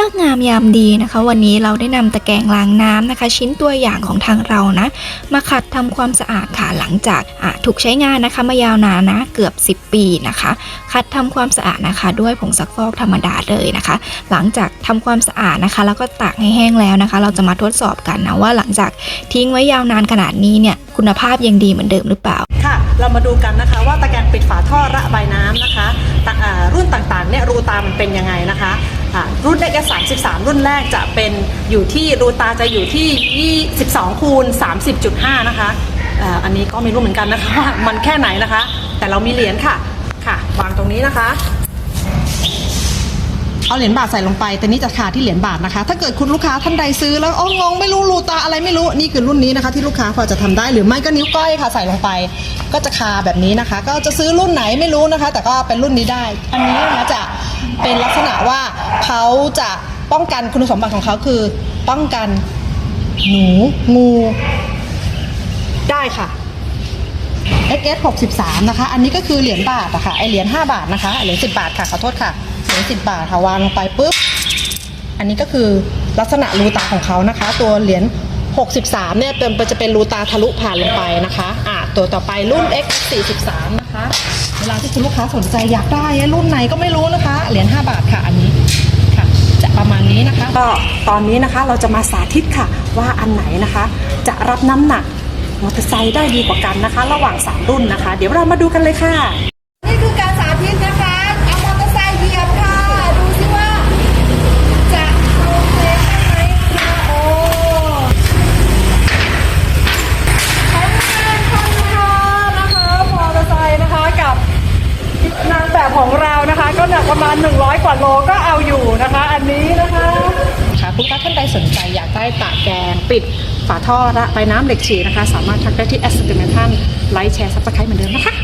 เลิกงามยามดีนะคะ วันนี้เราได้นำตะแกรงล้างน้ำนะคะ ชิ้นตัวอย่างของทางเรานะ มาขัดทำความสะอาดค่ะหลังจากถูกใช้งานนะคะมายาวนานนะเกือบ 10 ปีนะคะ ขัดทำความสะอาดนะคะ ด้วยผงซักฟอกธรรมดาเลยนะคะ หลังจากทำความสะอาดนะคะ แล้วก็ตากให้แห้งแล้วนะคะ เราจะมาทดสอบกันนะว่าหลังจากทิ้งไว้ยาวนานขนาดนี้เนี่ยคุณภาพยังดีเหมือนเดิมหรือเปล่า เรามาดูกันนะคะว่าตะแกรงปิดฝาท่อระบายน้ำนะคะะรุ่นต่างๆเนี่ยรูตามันเป็นยังไงนะคะอ่ารุ่น x 33 รุ่นแรกจะเป็นอยู่ที่รูตาจะอยู่ที่ 22 คูณ 30.5 นะคะอ่าอันนี้ก็ไม่รู้เหมือนกันนะคะว่ามันแค่ไหนนะคะ แต่เรามีเหรียญค่ะค่ะวางตรงนี้นะคะ เอาเหรียญบาทใส่ลงไป แต่นี่จะคาที่เหรียญบาทนะคะ ถ้าเกิดคุณลูกค้าท่านใดซื้อแล้วอ๋องงไม่รู้รูตาอะไรไม่รู้นี่คือรุ่นนี้นะคะ ที่ลูกค้าพอจะทำได้หรือไม่ก็นิ้วก้อยค่ะใส่ลงไป ก็จะคาแบบนี้นะคะ ก็จะซื้อรุ่นไหนไม่รู้นะคะ แต่ก็เป็นรุ่นนี้ได้ อันนี้นะคะจะเป็นลักษณะว่าเขาจะป้องกันคุณสมบัติของเขาคือ ป้องกันหนูงูได้ค่ะ XS 63 นะคะ อันนี้ก็คือเหรียญบาทอะค่ะ ไอเหรียญ5บาทนะคะ เหรียญ10 บาทค่ะ ขอโทษค่ะ เหรียญ10บาทค่ะวางลงไปปุ๊บ อันนี้ก็คือลักษณะรูตาของเขานะคะ ตัวเหรียญ63เนี่ยเป็นจะเป็นรูตาทะลุผ่านลงไปนะคะอะตัวต่อไปรุ่น X 43นะคะ เวลาที่คุณลูกค้าสนใจอยากได้รุ่นไหนก็ไม่รู้นะคะ เหรียญ5บาทค่ะอันนี้ค่ะ จะประมาณนี้นะคะ ก็ตอนนี้นะคะเราจะมาสาธิตค่ะ ว่าอันไหนนะคะ จะรับน้ำหนักมอเตอร์ไซค์ได้ดีกว่ากันนะคะ ระหว่าง 3 รุ่นนะคะ เดี๋ยวเรามาดูกันเลยค่ะ นี่คือการสาธิตนะคะ เอามอเตอร์ไซค์เหยียบค่ะ ดูสิว่า จะโอเคไหมนะคะโอ้ใช้งานค่อนข้างนะคะมอเตอร์ไซค์นะคะกับนางแบบของเรานะคะ ก็หนัก ประมาณ 100 กว่าโลก็เอาอยู่นะคะ อันนี้นะคะค่ะคุณลูกค้าท่านใดสนใจอยากได้ตะแกรงปิดฝาท่อระบายน้ำเหล็กฉีดนะคะ สามารถทักได้ที่แอสติเมทันไลค์แชร์ซับสไครต์เหมือนเดิมนะคะ